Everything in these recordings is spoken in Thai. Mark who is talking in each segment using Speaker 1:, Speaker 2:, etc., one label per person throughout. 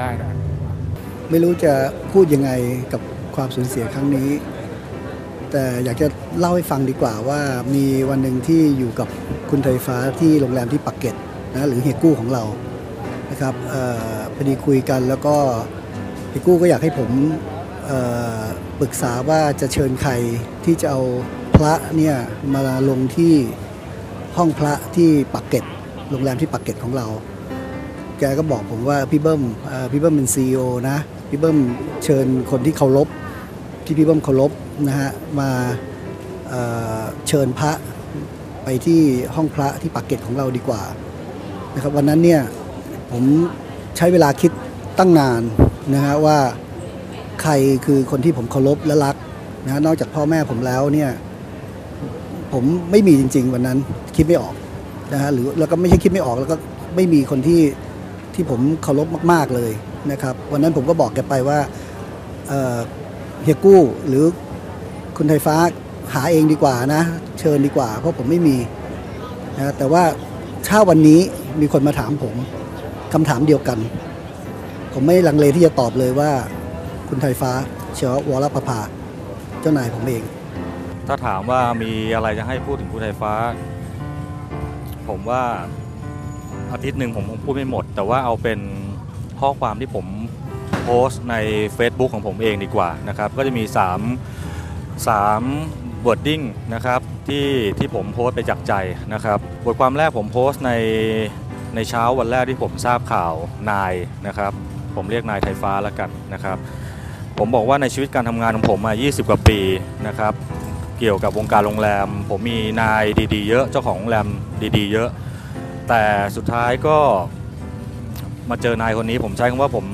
Speaker 1: ได้นะ
Speaker 2: ไม่รู้จะพูดยังไงกับความสูญเสียครั้งนี้ แต่อยากจะเล่าให้ฟังดีกว่าว่ามีวันหนึ่งที่อยู่กับคุณไทยฟ้าที่โรงแรมที่ปักเกร็ตนะหรือเฮกู้ของเรานะครับออพอดีคุยกันแล้วก็เฮกู้ก็อยากให้ผมปรึกษาว่าจะเชิญใครที่จะเอาพระเนี่ยมาลงที่ห้องพระที่ปักเกร็ตโรงแรมที่ปักเกร็ตของเรา แกก็บอกผมว่าพี่เบิ้มพี่เบิ้มเป็นซีอนะพี่เบิ้มเชิญคนที่เคารพที่พี่เบิ้มเคารพนะฮะมาเชิญพระไปที่ห้องพระที่ปากเกร็ตของเราดีกว่านะครับวันนั้นเนี่ยผมใช้เวลาคิดตั้งนานนะฮะว่าใครคือคนที่ผมเคารพและรักนะฮะนอกจากพ่อแม่ผมแล้วเนี่ยผมไม่มีจริง ๆ วันนั้นคิดไม่ออกนะฮะหรือแล้วก็ไม่ใช่คิดไม่ออกแล้วก็ไม่มีคนที่ ที่ผมเคารพมาก ๆเลยนะครับ วันนั้นผมก็บอกแกไปว่าเฮียกู้หรือคุณไทยฟ้าหาเองดีกว่านะ เชิญดีกว่า เพราะผมไม่มีนะแต่ว่าถ้าวันนี้มีคนมาถามผมคำถามเดียวกัน ผมไม่ลังเลที่จะตอบเลยว่าคุณไทยฟ้าเชื้อวรประภาเจ้านายผมเอง
Speaker 3: ถ้าถามว่ามีอะไรจะให้พูดถึงคุณไทยฟ้า ผมว่า อาทิตย์หนึ่งผมคงพูดไม่หมด แต่ว่าเอาเป็นข้อความที่ผมโพสต์ใน Facebook ของผมเองดีกว่านะครับ ก็จะมี 3 3 wording นะครับที่ที่ผมโพสต์ไปจากใจนะครับ บทความแรกผมโพสต์ในในเช้าวันแรกที่ผมทราบข่าวนายนะครับ ผมเรียกนายไทยฟ้าแล้วกันนะครับ ผมบอกว่าในชีวิตการทำงานของผมมา 20 กว่าปีนะครับ เกี่ยวกับวงการโรงแรม ผมมีนายดีๆ เยอะเจ้าของโรงแรมดีๆ เยอะ แต่สุดท้ายก็มาเจอนายคนนี้ผมใช้คำว่าผม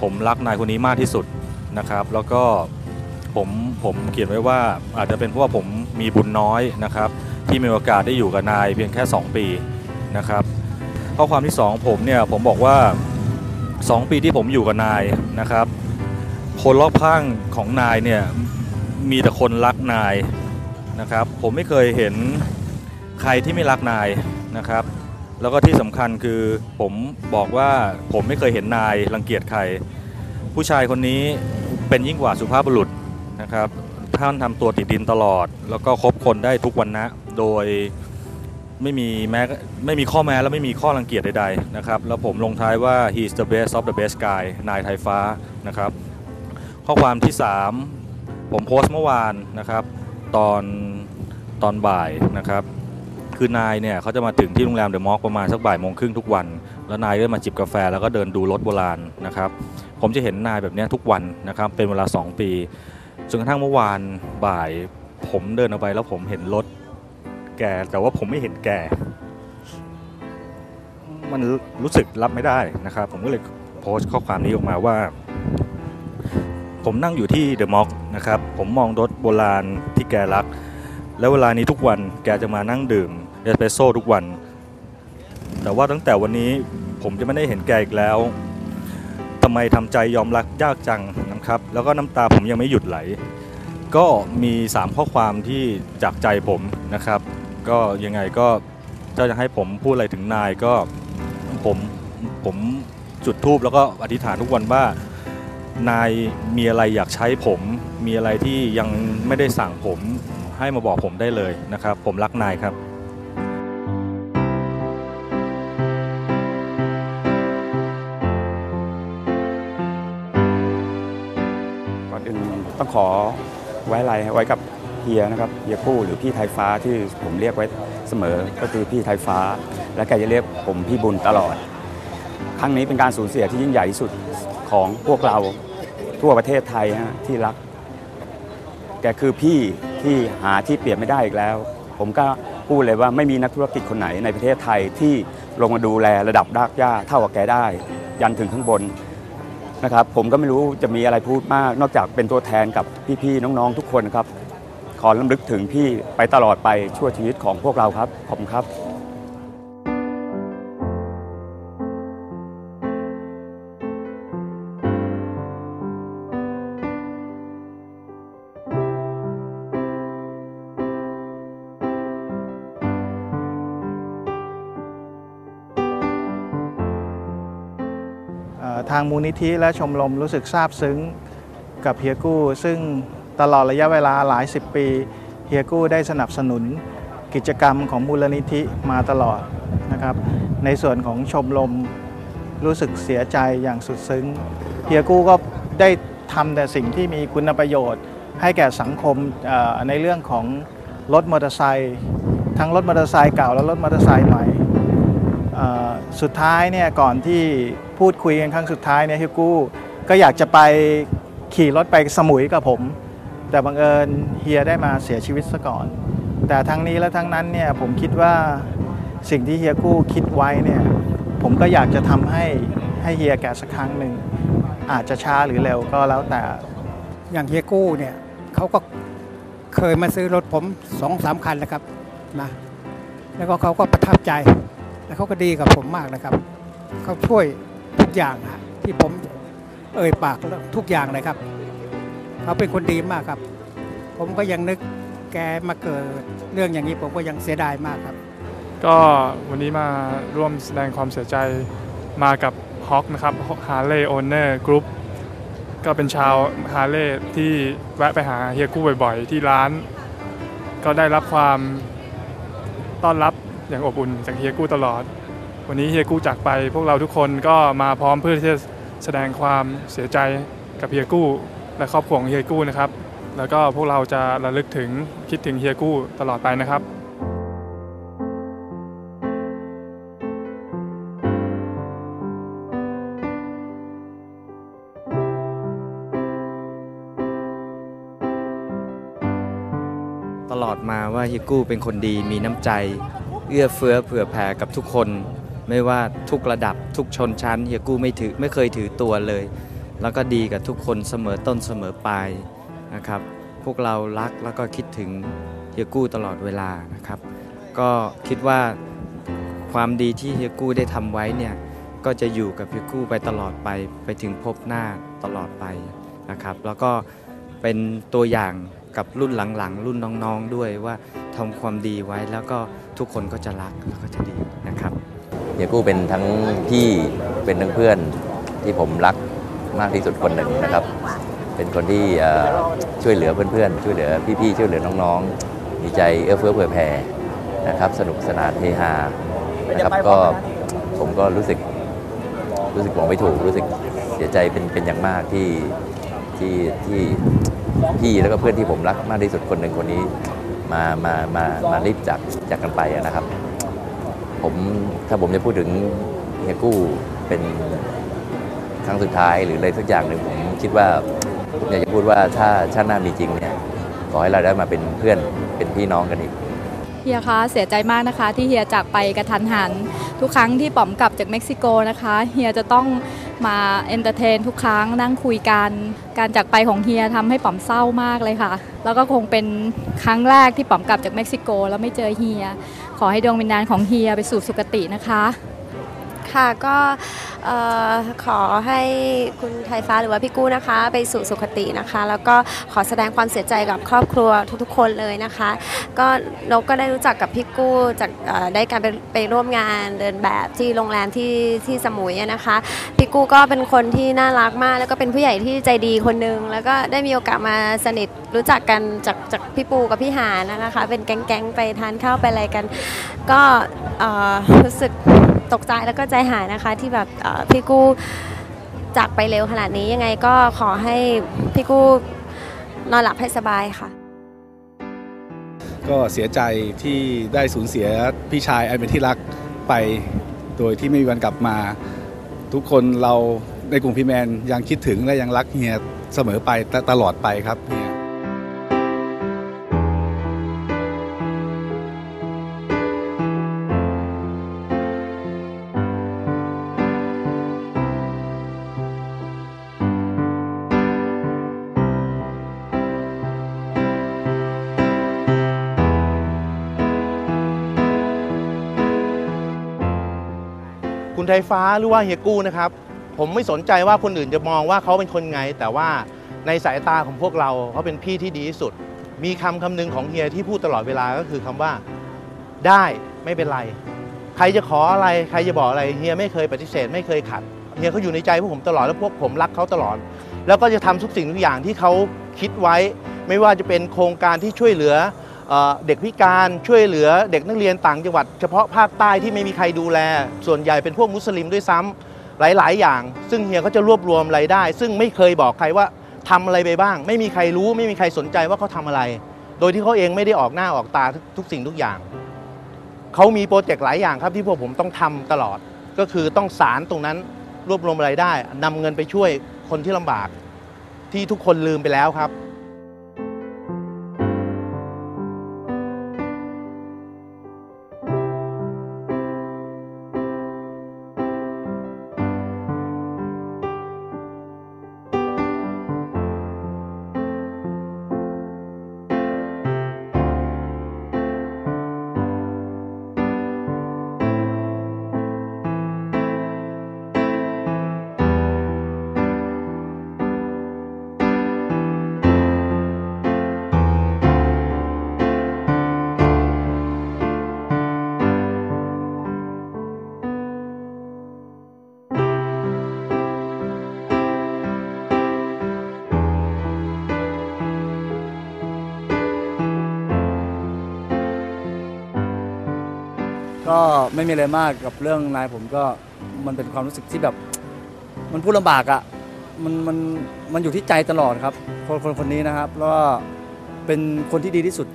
Speaker 3: ผมรักนายคนนี้มากที่สุดนะครับ แล้วก็ผมผมเขียนไว้ว่าอาจจะเป็นเพราะว่าผมมีบุญน้อยนะครับ ที่มีโอกาสได้อยู่กับนายเพียงแค่ 2 ปีนะครับข้อความที่ 2 ผมเนี่ยผมบอกว่า 2 ปีที่ผมอยู่กับนายนะครับคนรอบข้างของนายเนี่ยมีแต่คนรักนายนะครับ ผมไม่เคยเห็นใครที่ไม่รักนายนะครับ แล้วก็ที่สำคัญคือผมบอกว่าผมไม่เคยเห็นนายรังเกียจใคร ผู้ชายคนนี้เป็นยิ่งกว่าสุภาพบุรุษนะครับท่านทำตัวติดดินตลอด แล้วก็คบคนได้ทุกวันนะโดยไม่มีแม้ไม่มีข้อแม้และไม่มีข้อรังเกียจใดๆนะครับแล้วผมลงท้ายว่า he's the best of the best guy นายไทยฟ้านะครับ ข้อความที่ 3 ผมโพสต์เมื่อวานนะครับ ตอนตอนบ่ายนะครับ คือนายเนี่ยเขาจะมาถึงที่โรงแรมเดอะมอลล์ประมาณสักบ่ายโมงครึ่งทุกวัน แล้วนายก็มาจิบกาแฟแล้วก็เดินดูรถโบราณนะครับ ผมจะเห็นนายแบบนี้ทุกวันนะครับ เป็นเวลา 2 ปีจนกระทั่งเมื่อวานบ่าย ผมเดินออกไปแล้วผมเห็นรถแกแต่ว่าผมไม่เห็นแกมันรู้สึกรับไม่ได้นะครับ ผมก็เลยโพสต์ข้อความนี้ออกมาว่า ผมนั่งอยู่ที่เดอะมอกนะครับ ผมมองรถโบราณที่แกรัก แล้วเวลานี้ทุกวันแกจะมานั่งดื่ม เอสเปรสโซ่ทุกวัน แต่ว่าตั้งแต่วันนี้ผมจะไม่ได้เห็นแกอีกแล้วทำไมทำใจยอมรักยากจังนะครับ แล้วก็น้ำตาผมยังไม่หยุดไหล ก็มี 3 ข้อความที่จากใจผมนะครับ ก็ยังไงก็ถ้าจะให้ผมพูดอะไรถึงนายก็ผมผมจุดทูบแล้วก็อธิษฐานทุกวันว่า นายมีอะไรอยากใช้ผม มีอะไรที่ยังไม่ได้สั่งผมให้มาบอกผมได้เลยนะครับ ผมรักนายครับ
Speaker 4: ต้องขอไว้อะไรไว้กับเฮียนะครับเฮียกู้หรือพี่ไทยฟ้าที่ผมเรียกไว้เสมอก็คือพี่ไทยฟ้า และแกจะเรียกผมพี่บุญตลอด ครั้งนี้เป็นการสูญเสียที่ยิ่งใหญ่ที่สุดของพวกเราทั่วประเทศไทยฮะที่รัก แกคือพี่ที่หาที่เปรียบไม่ได้อีกแล้ว ผมก็พูดเลยว่าไม่มีนักธุรกิจคนไหนในประเทศไทยที่ลงมาดูแลระดับรากหญ้าเท่ากับแกได้ ยันถึงข้างบน นะครับผมก็ไม่รู้จะมีอะไรพูดมาก นอกจากเป็นตัวแทนกับพี่ๆน้องๆทุกคนครับ ขอลำลึกถึงพี่ไปตลอดไปชั่วชีวิตของพวกเราครับขอบคุณครับ
Speaker 1: ทางมูลนิธิและชมรมรู้สึกซาบซึ้งกับเฮียกู้ ซึ่งตลอดระยะเวลาหลายสิบปีเฮียกู้ได้สนับสนุนกิจกรรมของมูลนิธิมาตลอดนะครับ ในส่วนของชมรมรู้สึกเสียใจอย่างสุดซึ้งเฮียกู้ก็ได้ทำแต่สิ่งที่มีคุณประโยชน์ ให้แก่สังคมในเรื่องของรถมอเตอร์ไซค์ทั้งรถมอเตอร์ไซค์เก่าและรถมอเตอร์ไซค์ใหม่ สุดท้ายเนี่ยก่อนที่พูดคุยกันครั้งสุดท้ายเนี่ยฮิวกู้ก็อยากจะไปขี่รถไปสมุยกับผม แต่บังเอิญเฮียได้มาเสียชีวิตซะก่อน แต่ทั้งนี้และทั้งนั้นเนี่ยผมคิดว่าสิ่งที่เฮียกู้คิดไว้เนี่ยผมก็อยากจะทำให้ให้เฮียแก่สักครั้งหนึ่งอาจจะช้าหรือเร็วก็แล้วแต่
Speaker 5: อย่างเฮียกู้เนี่ยเขาก็เคยมาซื้อรถผมสองสามคันแล้วครับนะแล้วก็เขาก็ประทับใจ แล้วเขาก็ดีกับผมมากนะครับ เขาช่วยทุกอย่างฮะที่ผมเอ่ยปากแล้วทุกอย่างเลยครับเขาเป็นคนดีมากครับ ผมก็ยังนึกแกมาเกิดเรื่องอย่างนี้ผมก็ยังเสียดายมากครับ
Speaker 6: ก็วันนี้มาร่วมแสดงความเสียใจมากับฮอกนะครับ Harley Owner Group ก็เป็นชาวฮาร์เลย์ที่แวะไปหาเฮียกู้บ่อยๆ ที่ร้าน ก็ได้รับความต้อนรับ อย่างอบอุ่นจากเฮียกู้ตลอด วันนี้เฮียกู้จากไป พวกเราทุกคนก็มาพร้อมเพื่อที่จะแสดงความเสียใจกับเฮียกู้ และครอบครัวของเฮียกู้นะครับ แล้วก็พวกเราจะระลึกถึงคิดถึงเฮียกู้ตลอดไปนะครับ
Speaker 7: ตลอดมาว่าเฮิกู้เป็นคนดีมีน้ำใจ เอื้อเฟื้อเผื่อแผ่กับทุกคน ไม่ว่าทุกระดับทุกชนชั้นเฮียกู้ไม่ถือไม่เคยถือตัวเลย แล้วก็ดีกับทุกคนเสมอต้นเสมอปลายนะครับ พวกเรารักแล้วก็คิดถึงเฮียกู้ตลอดเวลานะครับ ก็คิดว่าความดีที่เฮียกู้ได้ทำไว้เนี่ยก็จะอยู่กับเฮียกู้ไปตลอดไปไปถึงพบหน้าตลอดไปนะครับ แล้วก็เป็นตัวอย่างกับรุ่นหลังๆ รุ่นน้องๆด้วยว่า ทำความดีไว้แล้วก็ทุกคนก็จะรักแล้วก็จะดีนะครับ
Speaker 8: เฮียกู้เป็นทั้งพี่เป็นทั้งเพื่อนที่ผมรักมากที่สุดคนหนึ่งนะครับ เป็นคนที่เอ่อช่วยเหลือเพื่อนๆช่วยเหลือพี่ๆช่วยเหลือน้องๆมีใจเอื้อเฟื้อเผื่อแผ่นะครับ สนุกสนานเฮฮานะครับก็ผมก็รู้สึกรู้สึกบอกไม่ถูกรู้สึกเสียใจเป็นเป็นอย่างมากที่ที่ที่พี่แล้วก็เพื่อนที่ผมรักมากที่สุดคนหนึ่งคนนี้ มามามามารีบจากจากกันไปนะครับ ผมถ้าผมจะพูดถึงเฮียกู้เป็นครั้งสุดท้ายหรืออะไรสักอย่างหนึ่งผมคิดว่าผมอยากจะพูดว่าถ้าชาติหน้ามีจริงเนี่ยขอให้เราได้มาเป็นเพื่อนเป็นพี่น้องกันอีก
Speaker 9: เฮียคะเสียใจมากนะคะ ที่เฮียจากไปกระทันหัน ทุกครั้งที่ป๋อมกลับจากเม็กซิโกนะคะ เฮียจะต้อง มาเอนเตอร์เทนทุกครั้งนั่งคุยกัน การจากไปของเฮียทำให้ป๋อมเศร้ามากเลยค่ะ แล้วก็คงเป็นครั้งแรกที่ป๋อมกลับจากเม็กซิโก แล้วไม่เจอเฮีย ขอให้ดวงวิญญาณของเฮียไปสู่สุคตินะคะ
Speaker 10: ค่ะก็เอ่อขอให้คุณไทยฟ้าหรือว่าพี่กู้นะคะ ไปสู่สุคตินะคะ แล้วก็ขอแสดงความเสียใจกับครอบครัวทุกๆ คนเลยนะคะ ก็นกก็ได้รู้จักกับพี่กู้จากเอ่อได้การไปไปร่วมงานเดินแบบที่โรงแรมที่ที่สมุยอะนะคะพี่กู้ก็เป็นคนที่น่ารักมาก แล้วก็เป็นผู้ใหญ่ที่ใจดีคนหนึ่งแล้วก็ได้มีโอกาสมาสนิทรู้จักกันจากจากพี่ปูกับพี่หานะคะ เป็นแก๊งๆไปทานข้าวไปอะไรกัน ก็เอ่อรู้สึก ตกใจแล้วก็ใจหายนะคะที่แบบพี่กู้จากไปเร็วขนาดนี้ยังไงก็ขอให้พี่กู้นอนหลับให้สบายค่ะ
Speaker 11: ก็เสียใจที่ได้สูญเสียพี่ชายอันเป็นที่รักไปโดยที่ไม่มีวันกลับมา ทุกคนเราในกลุ่มพี่แมนยังคิดถึงและยังรักเฮียเสมอไปตตลอดไปครับเฮีย
Speaker 12: คุณไทยฟ้าหรือว่าเฮียกู้นะครับ ผมไม่สนใจว่าคนอื่นจะมองว่าเขาเป็นคนไง แต่ว่าในสายตาของพวกเราเขาเป็นพี่ที่ดีที่สุด มีคำคำหนึ่งของเฮียที่พูดตลอดเวลาก็คือคำว่า ได้ไม่เป็นไร ใครจะขออะไรใครจะบอกอะไรเฮียไม่เคยปฏิเสธไม่เคยขัดเฮียเขาอยู่ในใจพวกผมตลอดแล้วพวกผมรักเขาตลอด แล้วก็จะทำทุกสิ่งทุกอย่างที่เขาคิดไว้ ไม่ว่าจะเป็นโครงการที่ช่วยเหลือ เด็กพิการช่วยเหลือเด็กนักเรียนต่างจังหวัด เฉพาะภาคใต้ที่ไม่มีใครดูแล ส่วนใหญ่เป็นพวกมุสลิมด้วยซ้ำหลาย ๆ อย่าง ซึ่งเฮียเขาจะรวบรวมรายได้ ซึ่งไม่เคยบอกใครว่าทำอะไรไปบ้าง ไม่มีใครรู้ไม่มีใครสนใจว่าเขาทำอะไร โดยที่เขาเองไม่ได้ออกหน้าออกตาทุกสิ่งทุกอย่างเขามีโปรเจกต์หลายอย่างครับที่พวกผมต้องทำตลอด ก็คือต้องสารตรงนั้นรวบรวมรายได้นำเงินไปช่วยคนที่ลำบากที่ทุกคนลืมไปแล้วครับ
Speaker 13: ก็ไม่มีอะไรมากกับเรื่องนายผมก็มันเป็นความรู้สึกที่แบบ มันพูดลำบากอะ่ะมันมันมันอยู่ที่ใจตลอดครับ คนคนคนนี้นะครับแล้วก็เป็นคนที่ดีที่สุด